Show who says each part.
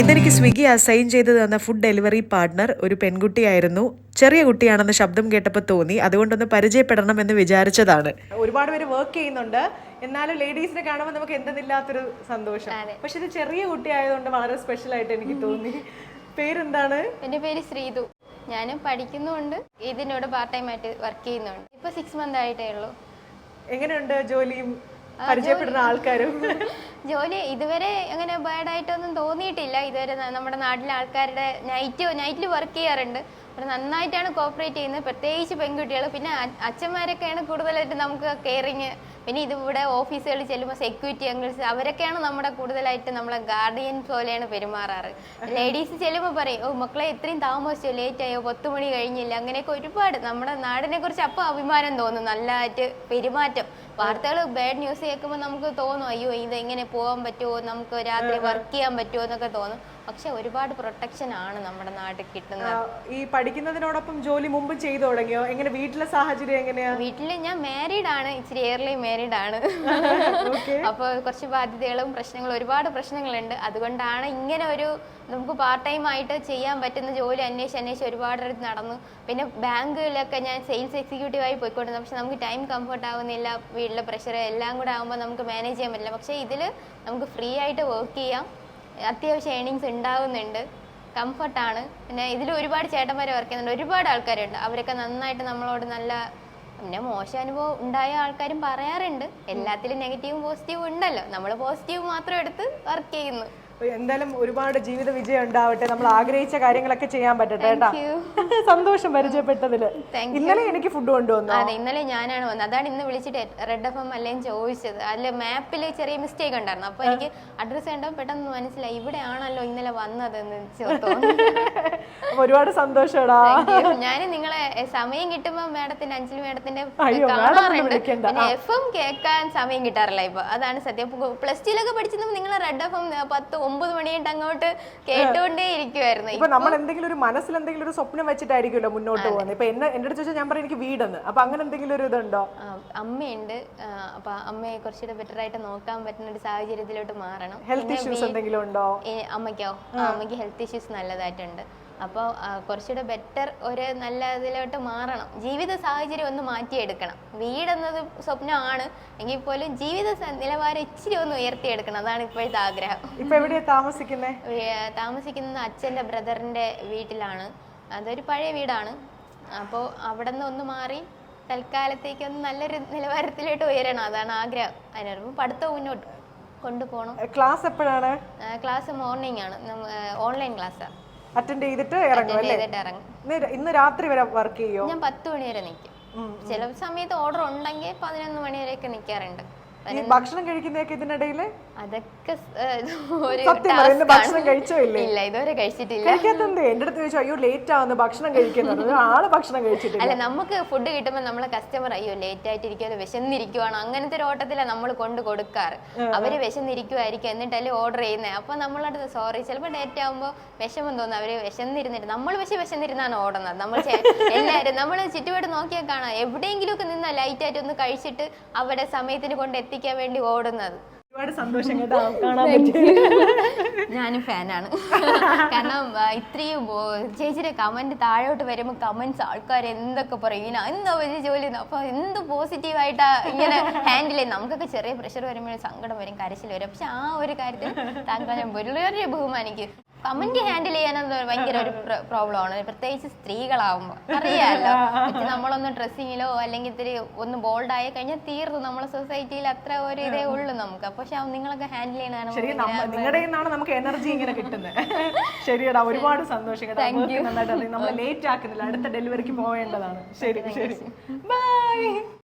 Speaker 1: ഇന്നെനിക്ക് സ്വിഗ്ഗി അസൈൻ ചെയ്ത് തന്ന ഫുഡ് ഡെലിവറി പാർട്ട്ണർ ഒരു പെൺകുട്ടിയായിരുന്നു. ചെറിയ കുട്ടിയാണെന്ന് ശബ്ദം കേട്ടപ്പോൾ തോന്നി. അതുകൊണ്ടൊന്ന് പരിചയപ്പെടണം എന്ന് വിചാരിച്ചതാണ്. ഒരുപാട് പേര് വർക്ക് ചെയ്യുന്നുണ്ട്. എന്നാലും ലേഡീസിനെ കാണുമ്പോൾ നമുക്ക് എന്തെന്നില്ലാത്തൊരു സന്തോഷം. പക്ഷെ ഇത് ചെറിയ കുട്ടിയായതുകൊണ്ട് വളരെ സ്പെഷ്യൽ ആയിട്ട് എനിക്ക് തോന്നി. പേരെന്താണ്?
Speaker 2: എന്റെ പേര് ശ്രീതു. ഞാനും പഠിക്കുന്നുണ്ട്. ഇതിനോട് പാർട്ട് ടൈം ആയിട്ട് വർക്ക് ചെയ്യുന്നുണ്ട്. ഇപ്പൊ സിക്സ് മന്ത് ആയിട്ടേ ഉള്ളൂ.
Speaker 1: എങ്ങനെയുണ്ട് ജോലിയും പരിചയപ്പെടുന്ന ആൾക്കാരും.
Speaker 2: ജോലി ഇതുവരെ അങ്ങനെ ബാഡായിട്ടൊന്നും തോന്നിയിട്ടില്ല. ഇതുവരെ നമ്മുടെ നാട്ടിലെ ആൾക്കാരുടെ നൈറ്റ് നൈറ്റിൽ വർക്ക് ചെയ്യാറുണ്ട്. അവർ നന്നായിട്ടാണ് കോപ്പറേറ്റ് ചെയ്യുന്നത്. പ്രത്യേകിച്ച് പെൺകുട്ടികൾ പിന്നെ അച്ഛന്മാരൊക്കെയാണ് കൂടുതലായിട്ട് നമുക്ക് കെയറിങ് പിന്നെ ഇതിവിടെ ഓഫീസുകളിൽ ചെല്ലുമ്പോൾ സെക്യൂരിറ്റി അംഗിൾസ് അവരൊക്കെയാണ് നമ്മുടെ കൂടുതലായിട്ട് നമ്മളെ ഗാർഡിയൻ പോലെയാണ് പെരുമാറാറ്. ലേഡീസ് ചെല്ലുമ്പോൾ പറയും ഓ മക്കളെ ഇത്രയും താമസിച്ചോ? ലേറ്റ് ആയോ? പത്ത് മണി കഴിഞ്ഞില്ല? അങ്ങനെയൊക്കെ ഒരുപാട്. നമ്മുടെ നാടിനെ കുറിച്ച് അപ്പോൾ അഭിമാനം തോന്നും. നല്ലതായിട്ട് പെരുമാറ്റം. വാർത്തകൾ ബാഡ് ന്യൂസ് കേൾക്കുമ്പോൾ നമുക്ക് തോന്നും അയ്യോ ഇത് എങ്ങനെ പോകാൻ പറ്റുമോ നമുക്ക് രാത്രി വർക്ക് ചെയ്യാൻ പറ്റുമോ എന്നൊക്കെ തോന്നും. പക്ഷെ ഒരുപാട് പ്രൊട്ടക്ഷൻ ആണ് നമ്മുടെ നാട്ടിൽ കിട്ടുന്നത്.
Speaker 1: ഈ പഠിക്കുന്നതിനോടൊപ്പം ജോലി മുമ്പ് ചെയ്തു തുടങ്ങിയോ? എങ്ങനെ വീട്ടിലെ സാഹചര്യം എങ്ങനെയാ?
Speaker 2: വീട്ടിൽ ഞാൻ മാരീഡ് ആണ്. ഇച്ചിരി ഏർലി മാരീഡ് ആണ്. അപ്പോൾ കുറച്ച് ബാധ്യതകളും പ്രശ്നങ്ങളും ഒരുപാട് പ്രശ്നങ്ങളുണ്ട്. അതുകൊണ്ടാണ് ഇങ്ങനെ ഒരു നമുക്ക് പാർട്ട് ടൈം ആയിട്ട് ചെയ്യാൻ പറ്റുന്ന ജോലി അന്വേഷിച്ച് അന്വേഷിച്ച് ഒരുപാട് അടുത്ത് നടന്നു. പിന്നെ ബാങ്കുകളിലൊക്കെ ഞാൻ സെയിൽസ് എക്സിക്യൂട്ടീവായി പോയിക്കൊണ്ടിരുന്നു. പക്ഷെ നമുക്ക് ടൈം കംഫർട്ട് ആവുന്നില്ല. വീട്ടിലെ പ്രഷർ എല്ലാം കൂടെ ആകുമ്പോൾ നമുക്ക് മാനേജ് ചെയ്യാൻ പറ്റില്ല. പക്ഷേ ഇതിൽ നമുക്ക് ഫ്രീ ആയിട്ട് വർക്ക് ചെയ്യാം. അത്യാവശ്യം ഏണിങ്സ് ഉണ്ടാവുന്നുണ്ട് കംഫർട്ടാണ് പിന്നെ ഇതിൽ ഒരുപാട് ചേട്ടന്മാർ വർക്ക് ചെയ്യുന്നുണ്ട്. ഒരുപാട് ആൾക്കാരുണ്ട്. അവരൊക്കെ നന്നായിട്ട് നമ്മളോട് നല്ല പിന്നെ മോശം അനുഭവം ഉണ്ടായ ആൾക്കാരും പറയാറുണ്ട്. എല്ലാത്തിലും നെഗറ്റീവും പോസിറ്റീവും ഉണ്ടല്ലോ. നമ്മൾ പോസിറ്റീവ് മാത്രം എടുത്ത് വർക്ക് ചെയ്യുന്നു.
Speaker 1: എന്തായാലും ഒരുപാട് ജീവിത വിജയം ഉണ്ടാവട്ടെ. നമ്മൾ ആഗ്രഹിച്ച കാര്യങ്ങളൊക്കെ ചെയ്യാൻ പറ്റട്ടെ കേട്ടാ. സന്തോഷം
Speaker 2: പരിചയപ്പെട്ടതിൽ
Speaker 1: ഇന്നലെ എനിക്ക് ഫുഡ് കൊണ്ടുവന്നു?
Speaker 2: അതെ ഇന്നലെ ഞാനാണ് വന്നത്. അതാണ് ഇന്ന് വിളിച്ചിട്ട് റെഡ് എഫ് എം അല്ലെങ്കിൽ ചോദിച്ചത്. അതിൽ മാപ്പിൽ ചെറിയ മിസ്റ്റേക്ക് ഉണ്ടായിരുന്നു. അപ്പൊ എനിക്ക് അഡ്രസ് കണ്ടപ്പോ പെട്ടെന്ന് മനസ്സിലായി. ഇവിടെയാണല്ലോ ഇന്നലെ വന്നത് എന്ന്
Speaker 1: അപ്പൊ ഒരുപാട് സന്തോഷടാ.
Speaker 2: ഞാൻ നിങ്ങളെ സമയം കിട്ടുമ്പോ മാഡത്തിന്റെ അഞ്ജലി മാഡത്തിന്റെ എഫും കേൾക്കാൻ സമയം കിട്ടാറില്ല ഇപ്പൊ. അതാണ് സത്യം. പ്ലസ് ടു ടുയിലൊക്കെ പഠിച്ചത് നിങ്ങൾ റെഡ് എഫ് പത്ത് ഒമ്പത് മണിയായിട്ട് അങ്ങോട്ട് കേട്ടുകൊണ്ടേ ഇരിക്കുവായിരുന്നു.
Speaker 1: ഇപ്പൊ നമ്മൾ എന്തെങ്കിലും ഒരു മനസ്സിൽ എന്തെങ്കിലും ഒരു സ്വപ്നം വെച്ചിട്ടായിരിക്കുമല്ലോ മുന്നോട്ട് പോകുന്നത്. ഇപ്പൊ എന്നെ എന്റെ അടുത്ത് ചോദിച്ചാൽ ഞാൻ പറയും എനിക്ക് വീടെന്ന്. അപ്പൊ അങ്ങനെ എന്തെങ്കിലും ഒരു ഇതുണ്ടോ?
Speaker 2: അമ്മയുണ്ട്. അപ്പൊ അമ്മയെ കുറച്ചുകൂടെ ബെറ്റർ ആയിട്ട് നോക്കാൻ പറ്റുന്ന ഒരു സാഹചര്യത്തിലോട്ട് മാറണം.
Speaker 1: ഹെൽത്ത് ഇഷ്യൂസ് എന്തെങ്കിലും ഉണ്ടോ?
Speaker 2: അമ്മയ്ക്കോ? അമ്മയ്ക്ക് ഹെൽത്ത് ഇഷ്യൂസ് നല്ലതായിട്ടുണ്ട്. അപ്പോൾ കുറച്ചുകൂടെ ബെറ്റർ ഒരു നല്ല ഇതിലോട്ട് മാറണം. ജീവിത സാഹചര്യം ഒന്ന് മാറ്റിയെടുക്കണം. വീടെന്നത് സ്വപ്നമാണ്. എങ്കിൽ പോലും ജീവിത നിലവാരം ഇച്ചിരി ഒന്ന് ഉയർത്തിയെടുക്കണം. അതാണ് ഇപ്പോഴത്തെ ആഗ്രഹം.
Speaker 1: ഇപ്പൊ എവിടെയാ
Speaker 2: താമസിക്കുന്നത് താമസിക്കുന്നത് അച്ഛന്റെ ബ്രദറിന്റെ വീട്ടിലാണ്. അതൊരു പഴയ വീടാണ്. അപ്പോൾ അവിടെ നിന്ന് ഒന്ന് മാറി തൽക്കാലത്തേക്ക് ഒന്ന് നല്ലൊരു നിലവാരത്തിലോട്ട് ഉയരണം. അതാണ് ആഗ്രഹം. അതിനൊരു പഠിത്തം മുന്നോട്ട് കൊണ്ടുപോകണം.
Speaker 1: ക്ലാസ് എപ്പോഴാണ്?
Speaker 2: ക്ലാസ് മോർണിംഗ് ആണ്. ഓൺലൈൻ ക്ലാസ്സാണ്
Speaker 1: അറ്റൻഡ് ചെയ്തിട്ട് ഇറങ്ങും അല്ലേ? ഇന്ന് രാത്രി വരെ വർക്ക് ചെയ്യോ?
Speaker 2: ഞാൻ പത്ത് മണി വരെ നിൽക്കും ചില സമയത്ത് ഓർഡർ ഉണ്ടെങ്കിൽ പതിനൊന്ന് മണി വരെയൊക്കെ നിൽക്കാറുണ്ട്
Speaker 1: ഈ ഭക്ഷണം കഴിക്കുന്നതൊക്കെ ഇതിനിടയിൽ
Speaker 2: അതൊക്കെ
Speaker 1: സത്യം പറ ഭക്ഷണം കഴിച്ചോ ഇല്ലേ
Speaker 2: ഇല്ല ഇതുവരെ കഴിച്ചിട്ടില്ല.
Speaker 1: കഴിക്കാത്തന്തേ? എന്റെ അടുത്ത് ചോദിച്ചു അയ്യോ ലേറ്റ് ആവുന്നു ഭക്ഷണം കഴിക്കുന്നത്. ആൾ ഭക്ഷണം കഴിച്ചിട്ടില്ല.
Speaker 2: അല്ല നമുക്ക് ഫുഡ് കിട്ടുമ്പോൾ നമ്മളെ കസ്റ്റമർ അയ്യോ ലേറ്റ് ആയിട്ട് ഇരിക്കുമല്ലോ വിശന്നിരിക്കുവാണ് അങ്ങനത്തെ ഒരു ഓട്ടത്തിലാണ് നമ്മൾ കൊണ്ട് കൊടുക്കാറ്. അവർ വിശന്നിരിക്കുമായിരിക്കും എന്നിട്ടല്ലേ ഓർഡർ ചെയ്യുന്നത് അപ്പൊ നമ്മളടുത്ത് സോറി ചിലപ്പോൾ ഡേറ്റ് ആകുമ്പോൾ വിഷമം തോന്നും അവർ വിശന്നിരുന്നിട്ട്. നമ്മൾ പക്ഷെ വിശന്നിരുന്നാണ് ഓടുന്നത് നമ്മൾ എല്ലാരും എല്ലാവരും നമ്മൾ ചുറ്റുപാട് നോക്കിയാൽ കാണാം. എവിടെയെങ്കിലും ഒക്കെ നിന്നാ ലൈറ്റ് ആയിട്ട് ഒന്ന് കഴിച്ചിട്ട് അവിടെ സമയത്തിന് കൊണ്ട് എത്തിക്കാൻ വേണ്ടി ഓടുന്നത്.
Speaker 1: ഒരുപാട് സന്തോഷം
Speaker 2: ഞാനും ഫാനാണ്. കാരണം ഇത്രയും ചേച്ചിയുടെ കമന്റ് താഴോട്ട് വരുമ്പോൾ കമന്റ്സ് ആൾക്കാർ എന്തൊക്കെ പറയും? ഇങ്ങനെ എന്താ വലിയ ജോലി. അപ്പൊ എന്ത് പോസിറ്റീവായിട്ടാ ഇങ്ങനെ ഹാൻഡിൽ ചെയ്യും നമുക്കൊക്കെ ചെറിയ പ്രഷർ വരുമ്പോൾ സങ്കടം വരും കരച്ചിൽ വരും. പക്ഷെ ആ ഒരു കാര്യത്തിൽ താങ്കൾ ഞാൻ വളരെ ബഹുമാനിക്കും. കമന്റ് ഹാൻഡിൽ ചെയ്യാനത് ഭയങ്കര ഒരു പ്രോബ്ലം ആണ് പ്രത്യേകിച്ച് സ്ത്രീകളാവുമ്പോൾ അറിയാലോ? നമ്മളൊന്ന് ഡ്രസ്സിങ്ങിലോ അല്ലെങ്കിൽ ഇത്തിരി ഒന്ന് ബോൾഡ് ആയി കഴിഞ്ഞാൽ തീർന്നു. നമ്മളെ സൊസൈറ്റിയിൽ അത്ര ഒരു ഇതേ ഉള്ളു നമുക്ക്. പക്ഷെ നിങ്ങളൊക്കെ ഹാൻഡിൽ ചെയ്യണതാണ്
Speaker 1: നിങ്ങളുടെ നിന്നാണ് നമുക്ക് എനർജി ഇങ്ങനെ കിട്ടുന്നത്. ശരിയടാ ഒരുപാട് സന്തോഷം. നമ്മൾ ലേറ്റ് ആക്കുന്നില്ല. അടുത്ത ഡെലിവറിക്ക് പോവേണ്ടതാണ്. ശരി ശരി. ബൈ